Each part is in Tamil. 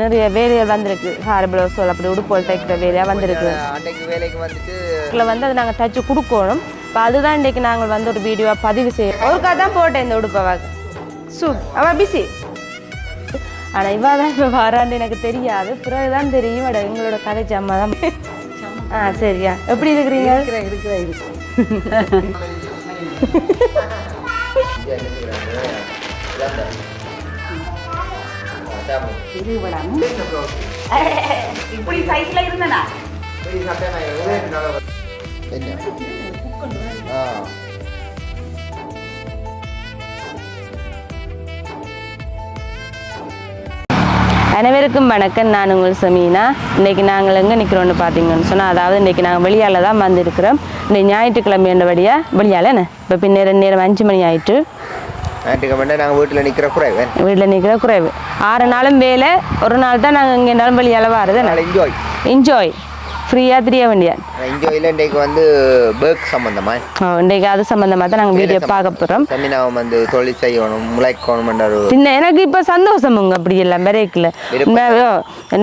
நிறைய வேலைகள் வந்திருக்கு சாரி ப்ளவுஸ் அப்படி உடுப்போல் தைக்கிற வேலையாக வந்திருக்கு அன்னைக்கு வேலைக்கு வந்துட்டு இதில் வந்து அதை நாங்கள் தச்சு கொடுக்கணும் இப்போ அதுதான் இன்றைக்கு நாங்கள் வந்து ஒரு வீடியோவாக பதிவு செய்ய ஒருக்கா தான் போட்டேன் இந்த உடுப்பை சூப் அவள் பிஸி ஆனால் இவா தான் இப்போ வரான்னு எனக்கு தெரியாது பிறகுதான் தெரியும் அட எங்களோட கதை அம்மா தான் ஆ சரியா எப்படி இருக்கிறீங்க இப்படி சைஸ்ல இருந்தனா? என்ன? ஆ. அனைவருக்கும் வணக்கம். நான் உங்கள் சமீனா. இன்னைக்கு நாங்கள் எங்கே நிற்கிறோம்னு பார்த்தீங்கன்னு சொன்னால் அதாவது இன்னைக்கு நாங்கள் வெளியால் தான் வந்திருக்கிறோம். இந்த ஞாயிற்றுக்கிழமை என்றபடியாக வெளியால் என்ன? இப்போ பின்னேரம் நேரம் அஞ்சு மணி ஆயிட்டு ஞாயிற்றுக்கிழமை நாங்கள் வீட்டில் நிற்கிற குறைவு. வீட்டில் நிற்கிற குறைவு. ஆறு நாளும் வேலை ஒரு நாள் தான் நாங்கள் இங்கே இருந்தாலும் வெளியால் வருது அதனால் என்ஜாய் என்ஜாய் ஃப்ரீயாக தெரிய வேண்டியது. என்ஜாயில் இன்றைக்கு வந்து பேர்க் சம்மந்தமா இன்றைக்கு அது சம்மந்தமாக தான் நாங்கள் வீடியோ பார்க்க போகிறோம் செமினாவும் வந்து தொழில் செய்யணும் முளைக்கணும்ன்ற ஒரு பின்ன எனக்கு இப்போ சந்தோஷமுங்க அப்படி எல்லாம் பிரேக்கில்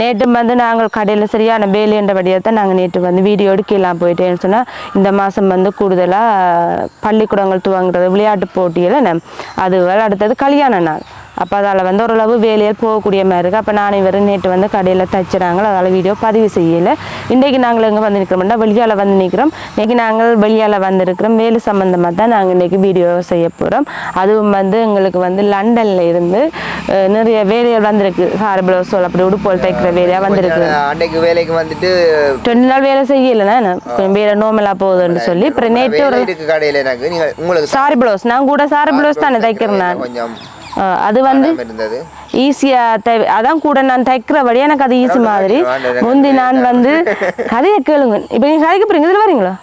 நேற்று வந்து நாங்கள் கடையில் சரியான வேலைன்றபடியாக தான் நாங்கள் நேற்று வந்து வீடியோ எடுக்கலாம் போயிட்டேன்னு சொன்னால் இந்த மாதம் வந்து கூடுதலாக பள்ளிக்கூடங்கள் துவங்குறது விளையாட்டு போட்டியில் என்ன? அது அடுத்தது கல்யாண நாள். அப்போ அதால் வந்து ஓரளவு வேலையில் போகக்கூடிய மாதிரி இருக்குது அப்போ நான் இவர் நேற்று வந்து கடையில் தச்சுறாங்க அதால் வீடியோ பதிவு செய்யலை. இன்றைக்கு நாங்கள் எங்கே வந்து நிற்கிறோம்னா வெளியால் வந்து நிற்கிறோம் இன்றைக்கி நாங்கள் வெளியால் வந்திருக்கிறோம். வேலை சம்மந்தமாக தான் நாங்கள் இன்றைக்கி வீடியோ செய்ய போகிறோம் அதுவும் வந்து எங்களுக்கு வந்து லண்டனில் இருந்து நிறைய வேலைகள் வந்திருக்கு. சாரி ப்ளவுஸ் அப்படி உடுப்போல் தைக்கிற வேலையாக வந்திருக்கு. அன்னைக்கு வேலைக்கு வந்துட்டு ரெண்டு நாள் வேலை செய்யலைண்ணா கொஞ்சம் வேலை நோமலாக போகுதுன்னு சொல்லி. அப்புறம் நேற்று ஒரு கடையில் எனக்கு நீங்கள் உங்களுக்கு சாரி ப்ளவுஸ். நான் கூட சாரி ப்ளவுஸ் தானே தைக்கிறேன் நான். கொஞ்சம். அது வந்து ஈஸியாக தை அதான் கூட நான் தைக்கிறபடி எனக்கு அது ஈஸி மாதிரி. முந்தி நான் வந்து கதையை கேளுங்க. இப்போ நீங்கள் கதைக்க போகிறீங்க இதில் வரீங்களா?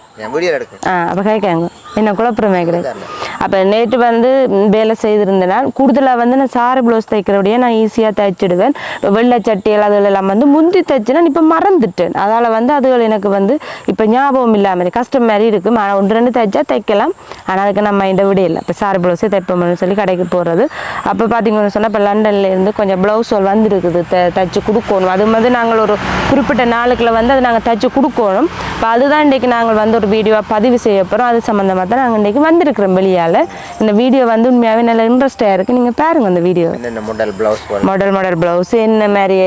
ஆ அப்போ கேட்காங்க என்ன குழப்பமே கிடையாது. அப்போ நேற்று வந்து வேலை செய்திருந்தனால் கூடுதலாக வந்து நான் சாரி ப்ளவுஸ் தைக்கிறபடியே நான் ஈஸியாக தைச்சிடுவேன். வெள்ளை சட்டிகள் அதுகளெல்லாம் வந்து முந்தி தைச்சு இப்போ மறந்துட்டேன். அதால் வந்து அதுகள் எனக்கு வந்து இப்போ ஞாபகம் இல்லாமல் கஷ்டம் மாதிரி இருக்கும் ஆனால் ஒன்று ரெண்டு தைச்சா தைக்கலாம். ஆனால் அதுக்கு நம்ம மைண்டை விட இல்லை. இப்போ சாரி ப்ளவுஸே தைப்போம்னு சொல்லி கடைக்கு போகிறது அப்போ பார்த்தீங்கன்னு சொன்னால் இப்போ லண்டன்லேருந்து கொஞ்சம் ப்ளவுஸ்கள் வந்துருக்குது. த தைச்சு கொடுக்கணும். அது வந்து நாங்கள் ஒரு குறிப்பிட்ட நாளுக்குள்ள வந்து அதை நாங்கள் தைச்சு கொடுக்கணும். இப்போ அதுதான் இன்றைக்கி நாங்கள் வந்து ஒரு வீடியோவாக பதிவு செய்ய போகிறோம் அது சம்மந்தமாக தான் நாங்கள் இன்றைக்கி வந்திருக்கிறோம் வெளியால். இந்த வீடியோ வந்து உண்மையாகவே நல்ல இன்ட்ரெஸ்டாக இருக்குது நீங்கள் பாருங்கள் அந்த video model blouse model model blouse என்ன மாதிரி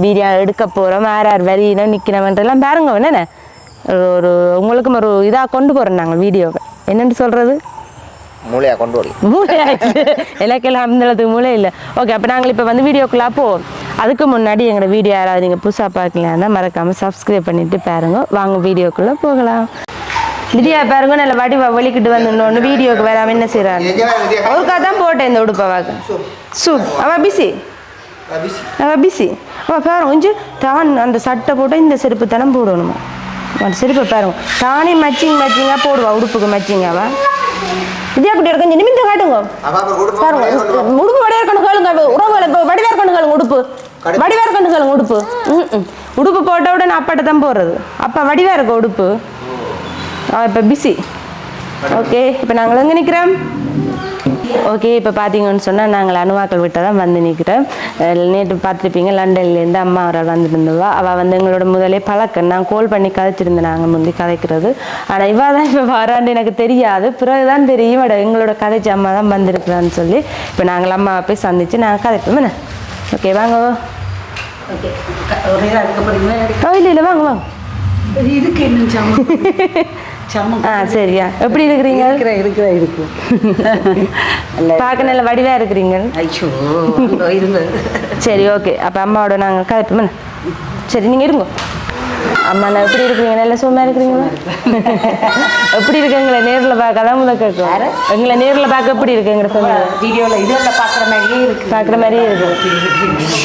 வீடியோ எடுக்க போகிறோம் யார் யார் வரியினா நிற்கணுமன்றெல்லாம் பாருங்க. என்னென்ன? ஒரு- உங்களுக்கும் ஒரு இதாக கொண்டு போகிறோம் நாங்கள் வீடியோவை என்னென்னு சொல்கிறது மூளையா கொண்டு வரி மூளை ஆயிடுச்சு எனக்கெல்லாம் அந்த அளவுக்கு மூளை இல்லை. ஓகே அப்போ நாங்கள் இப்போ வந்து வீடியோக்குள்ளே போவோம். அதுக்கு முன்னாடி எங்களோட வீடியோ யாராவது நீங்கள் புதுசாக பார்க்கலான்னா மறக்காமல் சப்ஸ்கிரைப் பண்ணிட்டு பாருங்க. வாங்க வீடியோக்குள்ளே போகலாம். விடியா பாருங்க நல்ல வடிவா வெளிக்கிட்டு வந்து இன்னொன்று வீடியோக்கு வராமல் என்ன செய்கிறாங்க ஒருக்கா தான் போட்டேன் இந்த உடுப்பை வாங்க சூப் அவள் பிஸி அவள் பிஸி அவள் பாருங்க கொஞ்சம் தான் அந்த சட்டை போட்டால் இந்த செருப்பு தானே போடணுமா? அந்த செருப்பை பாருங்க. தானே மச்சிங் மச்சிங்காக போடுவா உடுப்புக்கு மச்சிங்காவா வித்யா குட்டி கொஞ்சம் நிமிந்து காட்டுங்க. பாருங்க உடுப்பு வடிவா இருக்கணும் கேளுங்க உறவுகளை இப்போ வடிவா இருக்கணும் கேளுங்க உடுப்பு. வடிவா இருக்கணும் கேளுங்க உடுப்பு. ம். உடுப்பு போட்ட உடனே அப்பாட்ட தான் போடுறது. அப்பா வடிவா இருக்கும் உடுப்பு. அவ இப்போ பிஸி ஓகே இப்போ நாங்கள் எங்கே நிற்கிறோம் ஓகே இப்போ பார்த்தீங்கன்னு சொன்னால் நாங்கள் அணுவாக்கள் விட்ட தான் வந்து நிற்கிறோம் நேற்று பார்த்துருப்பீங்க லண்டன்லேருந்து அம்மா அவரால் வந்துருந்தவா. அவள் வந்து எங்களோட முதலே பழக்கம். நான் கால் பண்ணி கதைச்சிருந்தேன் நாங்கள் முந்தி கதைக்கிறது. ஆனால் இவா தான் இப்போ வரான்னு எனக்கு தெரியாது. பிறகு தான் தெரியும். அட எங்களோட கதைச்சி அம்மா தான் வந்திருக்கிறான்னு சொல்லி. இப்போ நாங்கள் அம்மாவை போய் சந்தித்து நாங்கள் கதைப்போம் என்ன? ஓகே வாங்க ஓகே இல்லை இல்லை வாங்க வாங்க. இதுக்கு என்ன ஆ சரியா. எப்படி இருக்கிறீங்க? இருக்கிற இருக்கு பார்க்க நல்ல வடிவாக இருக்கிறீங்க. சரி ஓகே. அப்போ அம்மாவோட நாங்கள் கதைப்போம்? சரி நீங்கள் இருங்க. அம்மா நான் எப்படி இருக்கிறீங்க? நல்ல சும்மா இருக்கிறீங்களா? எப்படி இருக்கு? எங்களை நேரில் பார்க்க அதான் முதல் கேட்கும் எங்களை நேரில் பார்க்க எப்படி இருக்கு? எங்களை சொன்னாங்க வீடியோவில் இதில் பார்க்குற மாதிரியே இருக்கு. பார்க்குற மாதிரியே இருக்கு.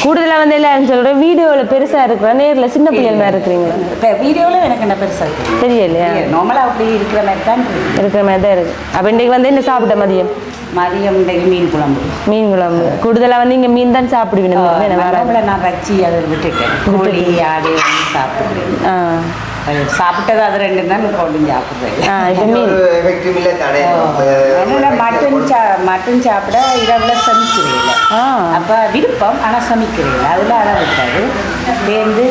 கூடுதலாக வந்து எல்லாரும் சொல்கிறேன் வீடியோவில் பெருசாக இருக்கிறோம் நேரில் சின்ன பிள்ளைகள் மாதிரி இருக்கிறீங்களா? இப்போ வீடியோவில் எனக்கு என்ன பெருசாக இருக்கு? தெரியலையா? நார்மலாக அப்படி இருக்கிற மாதிரி தான் இருக்கு. இருக்கிற மாதிரி தான் இருக்கு. அப்போ இன்றைக்கு வந்து என்ன சாப்பிட்ட மதியம்? மதியம் இன்றைக்கு மீன் குழம்பு. மீன் குழம்பு. கூடுதலாக வந்து இங்கே மீன் தான் சாப்பிடுவீங்க நான் ரச்சி அதை விட்டுட்டேன். கோழி ஆடு சாப்பிடுவேன். சாப்பிட்டது அது ரெண்டு தான் கொண்டு என்னன்னா மட்டன் சா மட்டன் சாப்பிட இரவில் சமைக்கிறீங்கள ஆ. அப்போ விருப்பம் ஆனால் சமைக்கிறீங்க. அதில் அதை விட்டாது சேர்ந்து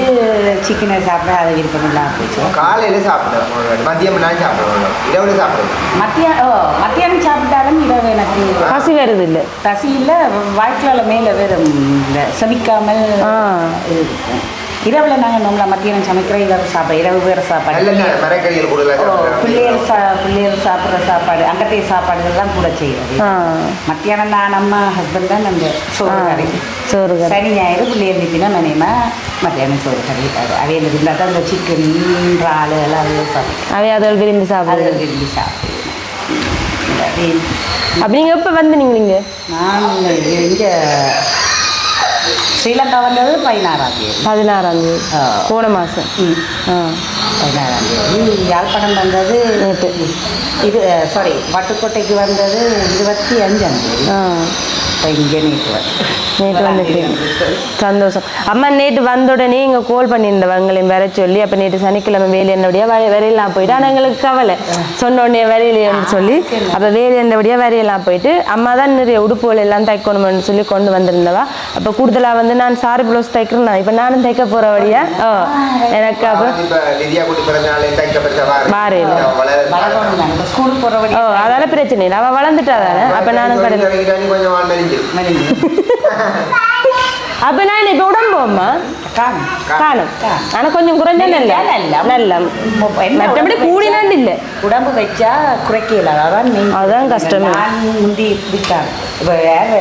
சிக்கனை சாப்பிட அது விருப்பம் இல்லாமல் போச்சு. காலையில சாப்பிடுவேன் மதியம் நான் சாப்பிடுவேன் இரவுல சாப்பிடுவேன் மத்தியானம் ஓ மத்தியானம் சாப்பிட்டாலும் இரவு எனக்கு பசி வருது இல்லை? பசி இல்லை. வாய்க்கால மேலே இந்த சமைக்காமல் ஆ. இருக்கும். இரவில் நாங்கள் நம்மள மத்தியானம் சமைக்கிற இரவு சாப்பாடு இரவு வேறு சாப்பாடு. பிள்ளைகள் சா பிள்ளைகள் சாப்பிட்ற சாப்பாடு அங்கத்தைய சாப்பாடுகள்லாம் கூட செய்கிறது ஆ. மத்தியானம் நான் நம்ம ஹஸ்பண்ட் தான் நம்ம சோறு. கறி. சோறு சனி ஞாயிறு பிள்ளைகள் நிற்பினா மனையமா மத்தியானம் சோறு கறி அது அவையில் இருந்தால் தான் இந்த சிக்கன் இறால் எல்லாம் அது சாப்பிடும் அவை அதில் விரும்பி அது சாப்பிடுது விரும்பி சாப்பிடுவேன் அப்படி நீங்கள் எப்போ வந்து நீங்க நான் இங்கே ஸ்ரீலங்கா வந்தது பதினாறாம் தேதி பதினாறாம் தேதி. போன மாதம் பதினாறாம் தேதி யாழ்ப்பாணம் வந்தது. இது சாரி பட்டுக்கோட்டைக்கு வந்தது இருபத்தி அஞ்சாம் தேதி இப்போ இங்கே நேற்று வந்து நேற்று வந்துக்கிறீங்க சந்தோஷம். அம்மா நேற்று வந்த உடனே இங்கே கால் பண்ணியிருந்தவங்களையும் வர சொல்லி அப்போ நேற்று சனிக்கிழமை வேலையண்டபடியாக வர வரையெல்லாம் போயிட்டு ஆனால் எங்களுக்கு கவலை. சொன்ன உடனே வரையிலேன்னு சொல்லி அப்போ வேலையண்டபடியாக வரையெல்லாம் போயிட்டு அம்மா தான் நிறைய உடுப்புகள் எல்லாம் தைக்கணும்னு சொல்லி கொண்டு வந்திருந்தவா. அப்போ கூடுதலாக வந்து நான் சாரி ப்ளவுஸ் தைக்கிறேன் இப்போ நானும் தைக்க போகிற வழியா ஓ எனக்கு அப்போ போகிறபடி ஓ அதால பிரச்சனை இல்லை. அவள் வளர்ந்துட்டா தானே அப்போ நானும் கடையில் அப்போ நான் இப்போ உடம்பு வச்சா குறைக்கல அதான் நீ அதான் கஷ்டமே. நான் முந்தி இப்படித்தான் இப்போ யார்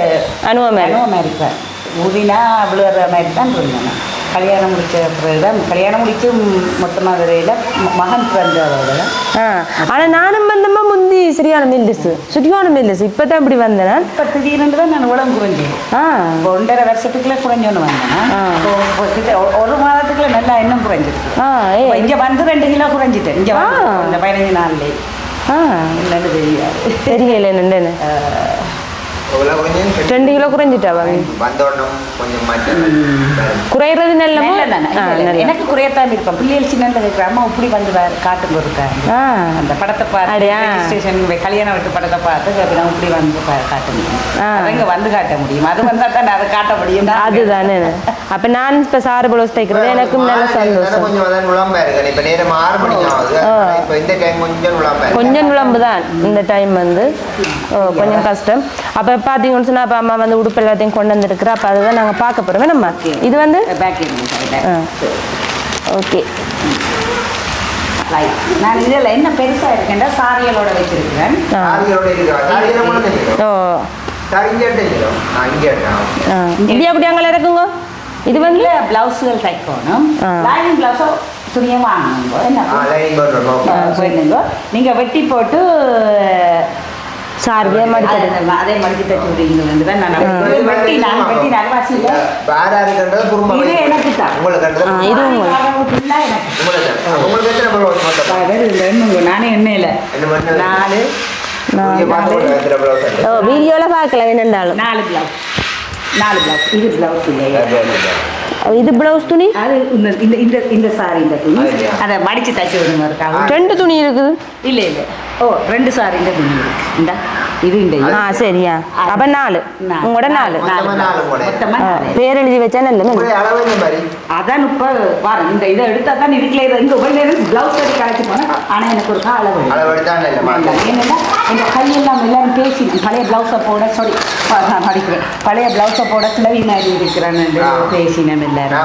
அனுவ மேல அனுபவமாக இருப்பேன் ஊதினா விழுகிற மாதிரி தான் இருந்தேன். கல்யாணம் முடிச்ச பிறகு தான் கல்யாணம் முடிச்சு மொத்தமாக வரையில் மகன் பிறந்ததோட ஆ ஆனா நானும் வந்தம்மா முந்தி சரியான மெல்லிசு சுத்தியான மெல்லிசு இப்பதான் இப்படி வந்தேன். இப்போ திடீர்னு தான் நான் உடம்பு குறைஞ்சேன். ஆ. இப்போ ஒன்றரை வருஷத்துக்குள்ளே குறைஞ்சோன்னு வந்தேன். இப்போ இப்போ ஒரு- மாதத்துக்குள்ள நல்லா இன்னும் குறைஞ்சிருக்கு. ஆ இப்போ இங்கே வந்து ரெண்டு கிலோ குறைஞ்சிட்டேன். இங்கே ஆ. இந்த பதினஞ்சு நாள்லேயே. ஆ. என்னன்னு தெரியாது. தெரியல என்னன்னு? ரெண்டு கிலோ மாற்றம் குறையிறது. நல்ல எனக்கு குறையத்தான் இருப்பேன் பிள்ளைகள் சின்னதில் இருக்கிற அம்மா இப்படி வந்து வேறு காட்டுங்க இருக்காங்க ஆ. அந்த படத்தை பார்த்து? ரெஜிஸ்ட்ரேஷன் கல்யாணம் விட்டு படத்தை பார்த்து அப்படின்னா இப்படி வந்து பா- காட்ட முடியும். ஆ. அவங்க வந்து காட்ட முடியும். அது வந்தால் தானே அதை காட்ட முடியும். அதுதானே அப்ப நான் இப்ப சாறு ப்ளவுஸ் தைக்கிறது எனக்கும் நல்ல சந்தோஷம். கொஞ்சம் அதான் நுழம்பா இருக்கு இப்ப நேரம் ஆறு மணிக்கு ஆகுது. இப்ப இந்த டைம் கொஞ்சம் நுழம்பா இருக்கு கொஞ்சம் நுழம்பு தான் இந்த டைம் வந்து. ஓ, கொஞ்சம் கஷ்டம். அப்போ பார்த்தீங்கன்னு சொன்னால் அப்போ அம்மா வந்து உடுப்பு எல்லாத்தையும் கொண்டு வந்துருக்குறா. அப்போ அதுதான் நாங்கள் பார்க்க போகிறோம் நம்ம. இது வந்து? ஓகே நான் இதில் என்ன பெருசாக இருக்கேன்டா? சாரியலோட வச்சிருக்கிறேன். ஓ. இப்படி அப்படி அங்கே இருக்குங்க இது வந்து? ப்ளவுஸுகள் தைக்கணும். லைனிங் ப்ளவுஸோ துணியை வாங்கணுங்க. என்ன? நீங்கள் வெட்டி போட்டு சாரியே மடிக்கிறது அதே- அதே மடிச்சு தச்சு விடுறீங்க தான் நான் அப்படி வெட்டி நான் வெட்டி நல்வாசி இல்லை வேற யாருக்குன்றது குடும்பம் இது எனக்கு தான். உங்களுக்கு இது உங்களுக்கு. எத்தனை எண்ணுங்க நானே எண்ணெயில்? நாலு. வீடியோவில் பார்க்கல என்னண்டாலும் நாலு பிளவுஸ் நாலு பிளவுஸ் இது பிளவுஸ் வந்து. இது ப்ளவுஸ் துணி? அது இந்த இந்த இந்த இந்த சாரி இந்த துணி? அதை மடிச்சு தச்சு விடுங்க ரெண்டு துணி இருக்குது. இல்லை இல்லை. ஓ ரெண்டு சாரி இந்த துணி இருக்கு இந்த இது இந்த. ஆ சரியா அப்போ நாலு. உங்களோட நாலு. பேர் எழுதி வச்சா நல்ல அதான் இப்போ பாருங்க இந்த இதை எடுத்தா தான் இதுக்குள்ள இதை இங்கே உள்ள இருந்து ப்ளவுஸ் கட்டி கழிச்சு போனேன் ஆனால் எனக்கு ஒரு அளவு. ஏன்னா இந்த கையெல்லாம் எல்லாரும் பேசி பழைய ப்ளவுஸை போட சொல்லி படிக்கிறேன் பழைய ப்ளவுஸை போட கிளவி மாதிரி இருக்கிறான்னு ஆ. பேசினேன் எல்லாரும்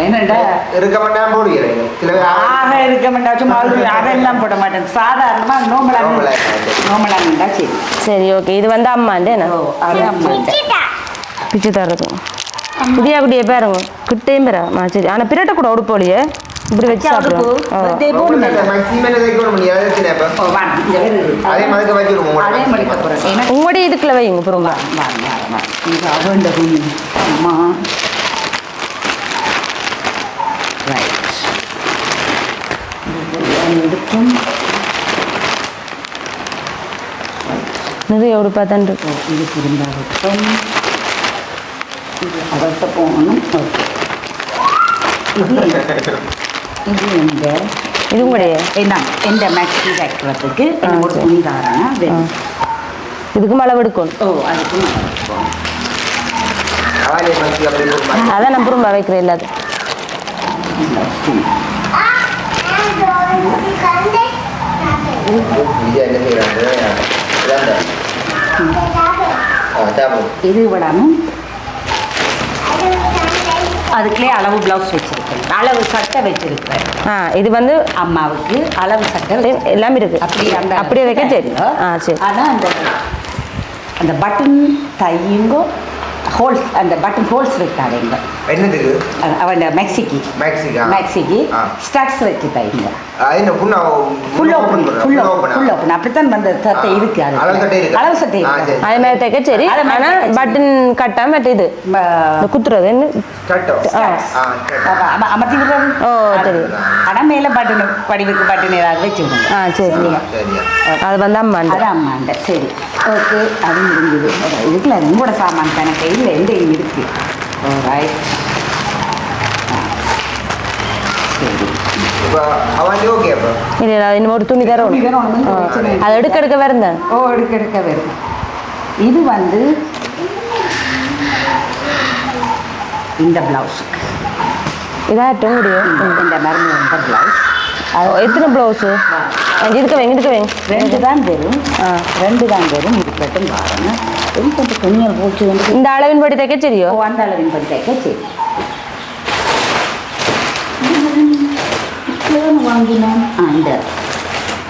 என்னடா இருக்க மாட்டேன் போடுகிறேன் சில பேர் ஆக இருக்க மாட்டா சும்மா அதெல்லாம் போட மாட்டேன். நோம்பலாங்க. நோம்பலாங்கடா சரி. சரி. ஓகே இது வந்து அம்மாண்டு என்ன? ஓ அது அம்மா. பிச்சு தரதும் புதியா குட்டிய பாருங்க. கிட்டேயும் பெறா சரி. ஆனால் பிரட்ட கூட உடுப்போலியே இப்படி வச்சு சாப்பிடுவோம். ஓ மேக்ஸிமம் என்ன தைக்க முடியாது எத்தனை இப்போ ஓ வாங்க இந்த வேறு இருக்கு. அதே மாதிரி வச்சிருவோம் உங்களோட அதே மாதிரி போகிறேன் ஏன்னா உங்களுடைய இதுக்குள்ள வைங்க புறமா வாங்க வாங்க வாங்க இது அவண்ட துணி அம்மா ரைட் இருக்கும் நிறைய உடுப்பா தான் இருக்கு. இது திரும்ப இருக்கும் இது அவர்கிட்ட போகணும். ஓகே. இது இது எங்க இது உங்களுடைய? என்ன? எந்த மேக்ஸி வைக்கிறதுக்கு ஒரு. துணி தாரேன் வேணும். இதுக்கு மழை எடுக்கணும். ஓ அதுக்கு நல்லா இருக்கும். அவாலே மசி அப்படி ஒரு மாதிரி. அதான் நான் புறம்பா வைக்கிறேன் இந்த துணி. இது விடாமல் அதுக்குள்ளே அளவு ப்ளவுஸ் வச்சிருக்கேன். அளவு சட்டை வச்சிருக்கிறேன் ஆ இது வந்து அம்மாவுக்கு அளவு சட்டை எல்லாம் இருக்கு. அப்படி அந்த அப்படியே வைக்க சரி ஆ சரி. ஆனால் அந்த அந்த பட்டன் தையுங்கோ ஹோல்ஸ் அந்த பட்டன் ஹோல்ஸ் வைக்காதீங்க என்னதுக்கு அவன் மெக்சிக்கு மேக்ஸிகா மேக்சிக்கு ஆ. ஸ்டக்ஸ் வச்சு தைங்க ஆ, என்ன புண்ணா full open full open full open அப்படித்தான் அந்த சட்டை. இருக்கு அது அளவு சட்டை இருக்கு. அளவு சட்டை. அதே மாதிரி தைக்க சரி. ஆனா. பட்டன் கட்டாம மற்ற இது. குத்துறது என்ன அமர்த்தி விடுறது? ஓ, சரி. ஆனால் மேலே பட்டன் படிவுக்கு பட்டன் ஏதாவது வச்சு விடுங்க. ஆ சரி. அது வந்து அம்மாண்ட. அது அம்மாண்ட. சரி. ஓகே. அது முடிஞ்சது. இதுக்குள்ள உங்களோட சாமான் கணக்கு இல்லை. எந்த இருக்கு? தர ஒண்ணும் பிரச்சனை இல்லை. அது எடுக்க எடுக்க வேற ஓ எடுக்க எடுக்க வரும் இது வந்து இந்த பிளவுஸுக்கு இதாட்டும் முடியும் இந்த மருந்து இந்த பிளவுஸ் எத்தனை ப்ளவுஸு இருக்க வைங்க இருக்க வைங்க ரெண்டு தான் வரும் ஆ. ரெண்டு தான் வரும் இருக்கட்டும் பாருங்க கொஞ்சம் துணியல் போச்சு வந்து இந்த அளவின் படி தைக்க சரியோ அந்த அளவின் படி தைக்க சரி. வாங்கினோம் ஆ இந்த.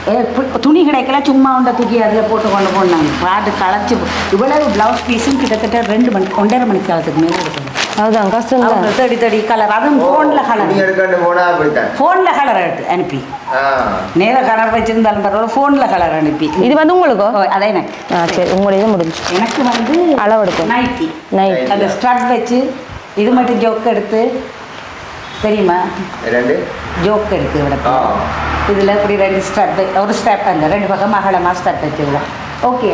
ஏ, பு- துணி கிடைக்கல சும்மா உண்ட தூக்கி அதில் போட்டு கொண்டு போனாங்க. பாட்டு களைச்சி இவ்வளவு ப்ளவுஸ் பீஸும் கிட்டத்தட்ட ரெண்டு மணி ஒன்றரை மணி காலத்துக்கு மேலே எடுக்கணும் அதுதான் கஷ்டம் தான் தேடி தேடி கலர் அதுவும் ஃபோனில் கலர் ஃபோனில் கலர் எடுத்து அனுப்பி நேர கலர் வச்சிருந்தாலும் பரவாயில்ல ஃபோனில் கலர் அனுப்பி இது வந்து உங்களுக்கோ ஓ, அதே எனக்கு ஆ சரி உங்களுடைய முடிஞ்சு எனக்கு வந்து அளவு எடுக்கணும். நைட்டி நைட் அந்த ஸ்ட்ரட் வச்சு இது மட்டும் ஜோக் எடுத்து தெரியுமா ரெண்டு ஜோக் எடுத்து விட. இதில் இப்படி ரெண்டு ஸ்டெப் ஒரு ஸ்டெப் அந்த ரெண்டு பக்கம் அகலமாக ஸ்டெப் வச்சு ஓகே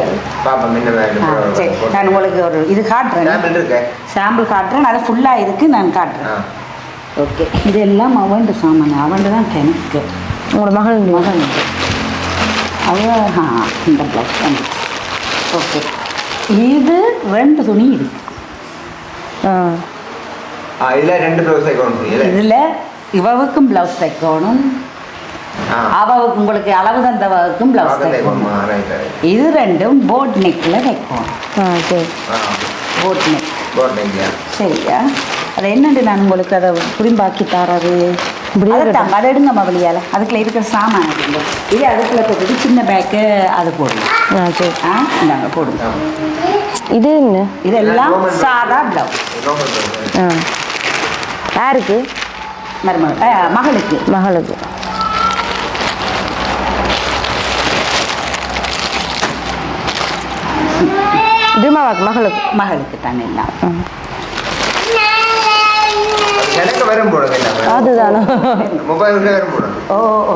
சரி. நான் உங்களுக்கு ஒரு இது காட்டுறேன். சாம்பிள் இருக்கு. சாம்பிள் காட்டுறேன். அது ஃபுல்லாக இருக்கு நான் காட்டுறேன். ஓகே இதெல்லாம் அவன்ட சாமான். அவன்ட தான் எனக்கு உங்களோட மகள் மகன் இது. அவ ஆ இந்த ப்ளவுஸ் வந்து ஓகே இது ரெண்டு துணி இருக்கு. ஆ. ஆ இதுல ரெண்டு ப்ளவுஸ் தைக்கணும். இல்லை இதில் இவவுக்கும் ப்ளவுஸ் தைக்கணும். ஆ. அவவுக்கு உங்களுக்கு அளவு ப்ளவுஸ் தைக்கணும் தைக்கணுமா ரைட் ரைட் இது ரெண்டும் போட் நெக்கில் வைக்கணும் ஆ சரி. ஆ. போட் நெக் சரியா? அது என்னண்டு நான் உங்களுக்கு அதை புரிம்பாக்கி தரது. இப்படியே அதை எடுங்க மவளியால். அதுக்குள்ள இருக்கிற சாமான் எடுங்க இது அதுக்குள்ள போட்டுட்டு சின்ன பேக்கு அது போடுங்க. ஆ சரி. ஆ இந்தாங்க போடுங்க. இது என்ன? இதெல்லாம். சாதா ப்ளவுஸ். ஆ. யாருக்கு? மருமகள் மகளுக்கு. மகளுக்கு. திருமாவாக்கு மகளுக்கு மகளுக்கு தானே எல்லாம். எனக்கு வரும் போடுங்க என்ன அதுதானா. மொபைல் வரும் போடுங்க ஓ ஓ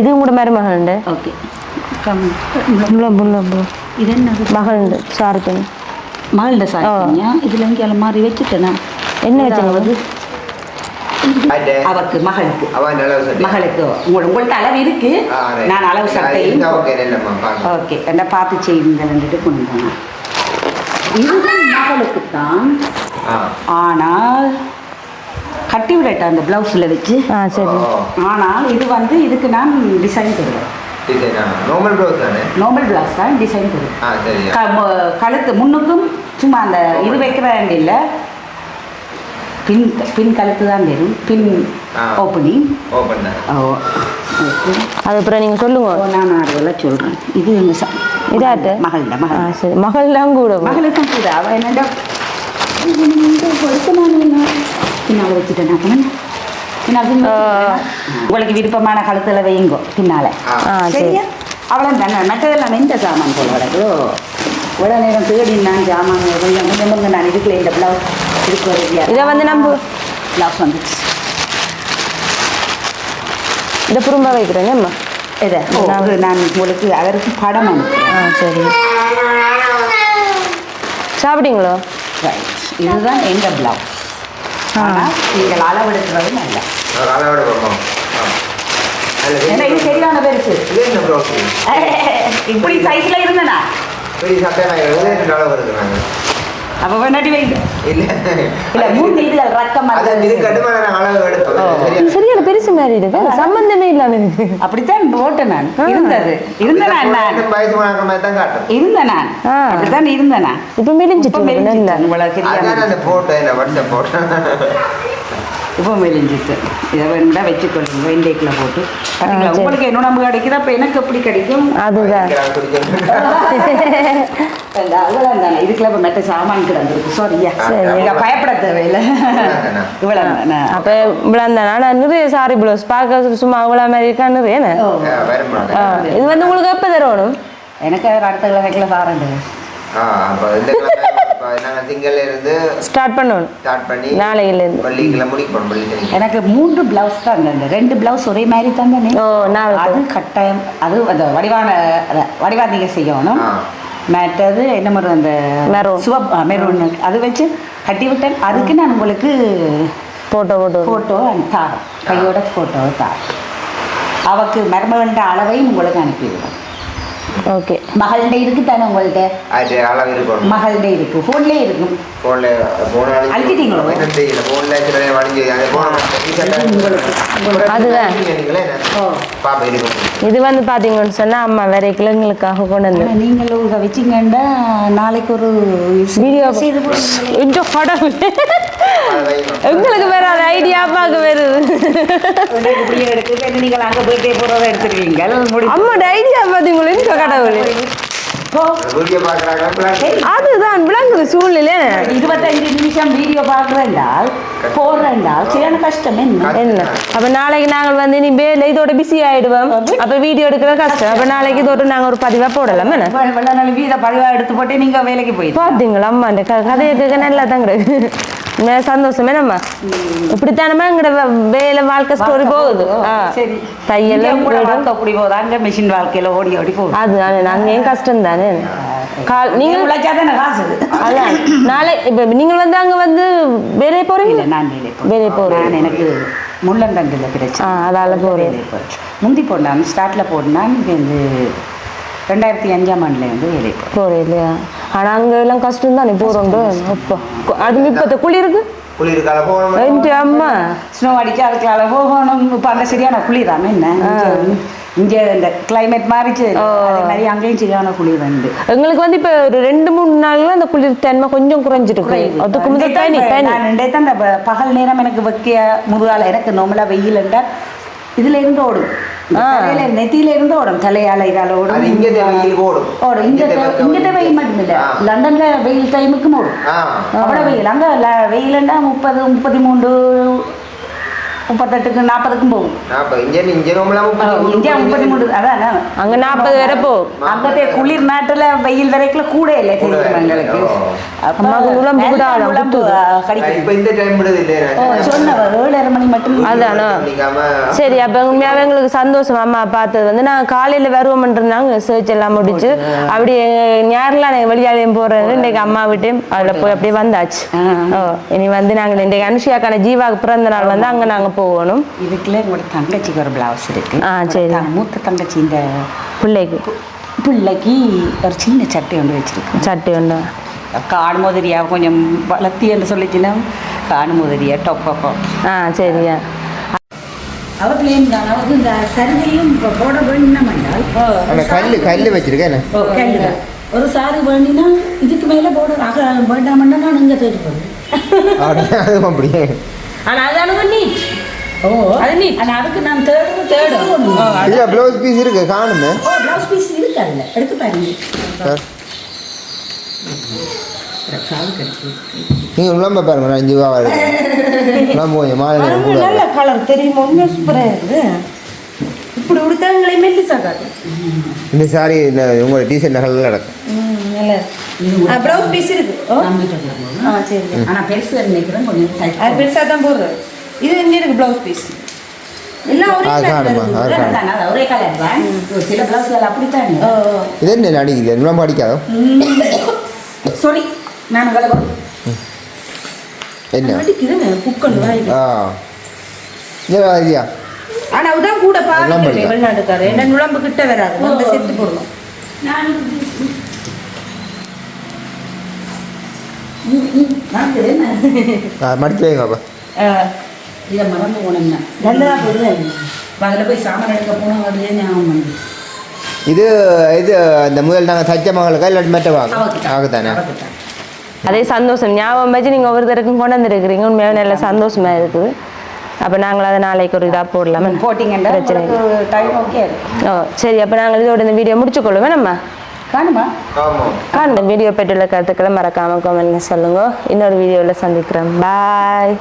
இது உங்களோட மாதிரி மகளுண்டு ஓகே இது என்னது மகளுண்டு சாருக்குன்னு. மகள்கிட்ட சாப்பிட்டீங்க இதில் இங்கே மாதிரி வச்சுட்டேனா? என்ன வச்சுங்க. அவருக்கு மகளுக்கு. மகளுக்கு. உங்கள் உங்கள்ட்ட அளவு இருக்கு. நான் அளவு சட்டையும். ஓகே என்ன பார்த்து செய்யுங்க ரெண்டுட்டு கொண்டு போனேன் மகளுக்கு தான். ஆனால் கட்டி விடட்ட அந்த ப்ளவுஸில் வச்சு? ஆ சரி. ஆனால் இது வந்து இதுக்கு நான் டிசைன் தருவேன் normal blouse தானே? நார்மல் ப்ளவுஸ் தான் டிசைன் தருவேன் கழுத்து முன்னுக்கும் சும்மா அந்த இது வைக்கிற இல்லை பின் பின் கழுத்து தான் வரும். பின். ஓப்பனிங் open தான். ஓ ஓகே அது அப்புறம் நீங்கள் சொல்லுங்க. நான் அதெல்லாம் சொல்கிறேன் இது எங்கள் ச இதாட்டு? மகள்ட மகள் சரி. மகள்லாம் கூட மகளுக்கும் கூட. அவள் என்னடா கொடுத்து நான் பின்னால் வச்சுட்டேன்? உங்களுக்கு விருப்பமான கழுத்தில் வையுங்கோ பின்னால. ஆ. ஆ சரி. சரியா? அவ்வளோ தானே. மற்றதெல்லாம் எந்த சாமான் போல கிடக்குதோ இவ்வளோ நேரம் தேடி நான் சாமான் கொஞ்சம் கொஞ்சம் நான் இதுக்குள்ள இந்த ப்ளவுஸ் இதை வந்து நம்ம ப்ளவுஸ் வந்துச்சு. இதை புறம்பா வைக்கிறேங்க அம்மா. இதை. நான் உங்களுக்கு அவருக்கு படம் அனுப்புகிறேன் ஆ சரி. சாப்பிட்டீங்களோ? ரைட் இதுதான் எங்கள் ப்ளவுஸ் ஆனால் நீங்கள் அளவெடுக்கிறது நல்ல. ஏன்னா இது சரியான பெருசு. இப்படி சைஸ்ல இருந்தனா? பெரிய சட்டை நான் எழுத ரெண்டு அளவு இருக்கிறாங்க அப்ப வேண்டாட்டி வைங்க. இல்ல. இல்ல மூணு இதுகள் ரக்கம் அது இது கட்டுமான நான் அளவு இது சரியான பெருசு மாதிரி இருக்கு சம்பந்தமே இல்லாம இருக்கு. அப்படித்தான் போட்டேன் நான். இருந்தது. இருந்த நான். நான் ரெண்டு வயசு போனாக்கிற மாதிரி தான் காட்டும். இருந்த நான். ஆ. அப்படித்தான் இருந்த நான். இப்ப இப்ப மெலிஞ்சிட்டு நல்ல. மெலிஞ்சிட்டேன். உங்களுக்கு அதான் தெரியாம. அந்த போட்டோ என்ன வாட்ஸ்அப் போட்டோ இப்போ மெலிஞ்சிட்டு இதை வேண்டாம் வச்சுக்கொள்ளுங்க. வெண்டைக்குள்ள போட்டு. பார்த்தீங்களா. உங்களுக்கு என்ன நம்ம கிடைக்குது? அப்போ எனக்கு எப்படி கிடைக்கும்? அதுதான். இந்த அவ்வளவு தானே. இதுக்குள்ள இப்போ மெட்ட சாமான் கிடந்திருக்கு சாரியா பயப்பட தேவையில்லை. தானே. அப்ப இவ்வளவு நான் நிறைய சாரி ப்ளவுஸ் பார்க்க சும்மா அவ்வளவு மாதிரி இருக்கா நிறைய இது வந்து உங்களுக்கு எப்ப தரணும்? எனக்கு அடுத்த கிழமைக்குள்ள சாரண்டு நாங்கள் ஸ்டார்ட் பண்ணணும். ஸ்டார்ட் பண்ணி எனக்கு மூன்று பிளவுஸ் தான் இருந்தது. ரெண்டு பிளவுஸ் ஒரே மாதிரி தான்? ஓ நான் அது கட்டாயம் அது அந்த வடிவான அத வடிவா நீங்க செய்யணும். மற்றது என்ன மாதிரி அந்த Maroon. சிவப் மெரூன் அது வச்சு கட்டி விட்டேன். அதுக்கு நான் உங்களுக்கு போட்டோ போட்டோ ஃபோட்டோ தாரேன் கையோட ஃபோட்டோ தாரேன் அவக்கு மருமகன்ட அளவையும் உங்களுக்கு அனுப்பிவிடுவேன் ஓகே மகள்கிட்ட இருக்கு தானே உங்கள்கிட்ட? அது அளவு இருக்கணும். மகள்கிட்ட இருக்கு. ஃபோன்லேயே இருக்கும் ஃபோனில் ஃபோன் அழுத்திட்டீங்களோ? என்ன தெரியல. ஃபோனில் சில அது ஃபோன் அதுதான். பாப்பா இருக்கும் இது வந்து பாத்தீங்கன்னு சொன்னா அம்மா வேற கிழங்குகளுக்காக கொண்டு வந்து நீங்களும் வச்சிங்கன்னா நாளைக்கு ஒரு வீடியோ இந்த கடவுளே. எங்களுக்கு வேற ஒரு ஐடியா பார்க்க வருது. நீங்கள் அங்கே போயிட்டே போகிறத எடுத்துருவீங்க முடிஞ்சு அம்மாட ஐடியா பாத்தீங்களா? இந்த கடவுளே. அதுதான் விளங்குது சூழ்நிலை. இருபத்தஞ்சு நிமிஷம் வீடியோ பார்க்குறேன்டால் போடுறேன்டால் சரியான கஷ்டம் என்ன? என்ன? அப்ப நாளைக்கு நாங்கள் வந்து நீ வேலை இதோட பிஸி ஆயிடுவோம். அப்ப வீடியோ எடுக்கிற கஷ்டம். அப்ப நாளைக்கு இதோட நாங்க ஒரு பதிவா போடலாம். என்ன? வெள்ள- நாள் வீதை பதிவாக எடுத்து போட்டு நீங்கள் வேலைக்கு போயிட்டு பாத்தீங்களா அம்மா அந்த கதையை கேட்க நல்லா தான் மே சந்தோஷமே நம்ம. இப்படித்தானமா எங்கட வேலை வாழ்க்கை ஸ்டோரி போகுது. தையல். வாழ்க்கை அப்படி போகுது? அங்கே மிஷின் வாழ்க்கையில் ஓடி ஓடி போகுது. அது கஷ்டம் தானே கால் நீங்க நீங்க உழைச்சா தானே காசு? அதான். நாளை இப்ப நீங்கள் வந்து அங்க வந்து வேலை போறீங்க இல்லை நான் வேலை வேலை போறேன். நான் எனக்கு முள்ளந்தண்டில் பிரச்சனை. அதால போறேன். முந்தி ஸ்டார்ட்டில் போனான் இங்கே வந்து ரெண்டாயிரத்தி அஞ்சாம் ஆண்டுல வந்து வேலை போறேன் போறேன் இல்லையா ஆனா அங்க எல்லாம் கஷ்டம் தானே போறோம் அப்பா அது இப்பத்த குளிருக்கு குளிர் காலம் போகணும். அம்மா. ஸ்னோ அடிச்சு அதுக்கால போகணும். இப்போ அந்த சரியான குளிர் தானே என்ன இங்க- இங்க இந்த கிளைமேட் மாறிச்சு. அதே மாதிரி அங்கேயும் சரியான குளிர் வந்து. எங்களுக்கு வந்து இப்ப ஒரு ரெண்டு மூணு நாள்ல அந்த குளிர் தன்மை கொஞ்சம் குறைஞ்சிருக்கு. அதுக்கு முதல் நான் ரெண்டே தான் பகல் நேரம் எனக்கு வைக்க முதுகால எனக்கு நோமலா வெயில் என்றால் இதுல இருந்து ஓடும். தலையில நெத்தியில இருந்து ஓடும். தலையால இதால ஓடும். இங்கே ஓடும். ஓடும். இங்க இங்க வெயில் மட்டும் இல்ல. லண்டன்ல வெயில் டைமுக்கும் ஓடும். ஆ. அவ்வளோ வெயில். அங்க வெயிலுண்டா முப்பது முப்பத்தி மூணு முப்பத்தெட்டுக்கு நாற்பதுக்கும் போகும். முப்பத்தி மூணு அதான் அங்க நாற்பது வரை போகும் அங்கத்தே குளிர் நாட்டுல வெயில் வரைக்கும் கூட இல்லை. எங்களுக்கு சரி அப்ப உண்மையாவே எங்களுக்கு சந்தோஷம். அம்மா பார்த்தது வந்து நான் காலையில வருவோம்ன்றாங்க சர்ச் எல்லாம் முடிச்சு ஞாயிறுலாம் நாங்கள் வெளியாலையும் போறேன் இன்னைக்கு அம்மா விட்டையும் அதுல போய் அப்படியே வந்தாச்சு. இனி வந்து நாங்கள் இன்றைக்கு அனுஷியாக்கான ஜீவாக்கு பிறந்த நாள் வந்து அங்க நாங்க போகணும். இதுக்குள்ள எங்களோட தங்கச்சிக்கு ஒரு பிளவுஸ் இருக்கு. ஆ, சரி. மூத்த தங்கச்சி இந்த பிள்ளைக்கு பிள்ளைக்கு ஒரு சின்ன சட்டை ஒன்று வச்சிருக்கு. சட்டை ஒன்று. காணுமோதரியா கொஞ்சம் வளர்த்தி என்று சொல்லிச்சுன்னா காணுமோதரியா டொப்பப்போ ஆ சரியா. அவர்களையும் தான் அவருக்கு இந்த சரிதையும் போட வேணும் என்றால் கல் கல் வச்சிருக்கேன் கல்லுதான். ஒரு சாரி வேண்டினா இதுக்கு மேலே போட அக வேண்டாமன்னா நான் இங்கே தேடி போடுறேன் அதுவும் அப்படியே. ஆனா அது நீட் ஓ. அது ஆனால் அதுக்கு நான் தேடும் தேடும் இல்லை ப்ளவுஸ் பீஸ் இருக்கு காணுமே. ஓ ப்ளவுஸ் பீஸ் இருக்கு அதில் எடுத்து பாருங்க. நீங்கள் உடம்ப பாருங்க நான் அஞ்சு ரூபா மாலை நல்ல கலர் தெரியுமா? உண்மையா சூப்பரா இருக்குது. இப்படி உடுத்தாங்களே மெல்லிசா இந்த சாரி உங்களோட டீசெண்ட் நல்லா நடக்கும். நல்லா ப்ளவுஸ் பீஸ் இருக்கு. ஓ. ஆ சரி ஆனால் பெருசு நினைக்கிறேன் கொஞ்சம் பெருசாக தான் போடுறது. இது இங்கே இருக்கு ப்ளவுஸ் பீஸ். அதான், அதான், அதான். இது என்ன அடிக்குது? உடம்பு அடிக்காதோ? சாரி நான் என்ன? ஐடியா ஆனா உதான் கூட பாருங்க பண்ணல. வெளிநாட்டுக்காரு என்ன நுழம்பு கிட்ட வராது. அந்த செத்து போடணும் நடக்குது இதை மறந்து போனேன் நல்லதா போடுவேன் அதில் போய் சாமான் எடுக்க போனோம் அதுலேயே ஞாபகம் வந்து இது இது அந்த முதல் நாங்கள் தச்ச மகளுக்கா இல்லாட்டி அவகிட்ட. ஆகுதானே. அதே சந்தோஷம். ஞாபகம் வச்சு நீங்கள் ஒவ்வொருத்தருக்கும் கொண்டு வந்துருக்கிறீங்க. உண்மையாக நல்ல சந்தோஷமா இருக்குது. அப்போ நாங்கள் அதை நாளைக்கு ஒரு இதாக போடலாமா. போட்டிங்கன்னா பிரச்சனை டைம் ஓகே ஓ சரி. அப்போ நாங்கள் இதோட இந்த வீடியோ முடிச்சுக்கொள்ளுவேன் நம்ம? காணுமா? இந்த வீடியோ பெற்றுள்ள கருத்துக்களை மறக்காமல் கமெண்ட்ல சொல்லுங்க. இன்னொரு வீடியோவில் சந்திக்கிறேன் பாய்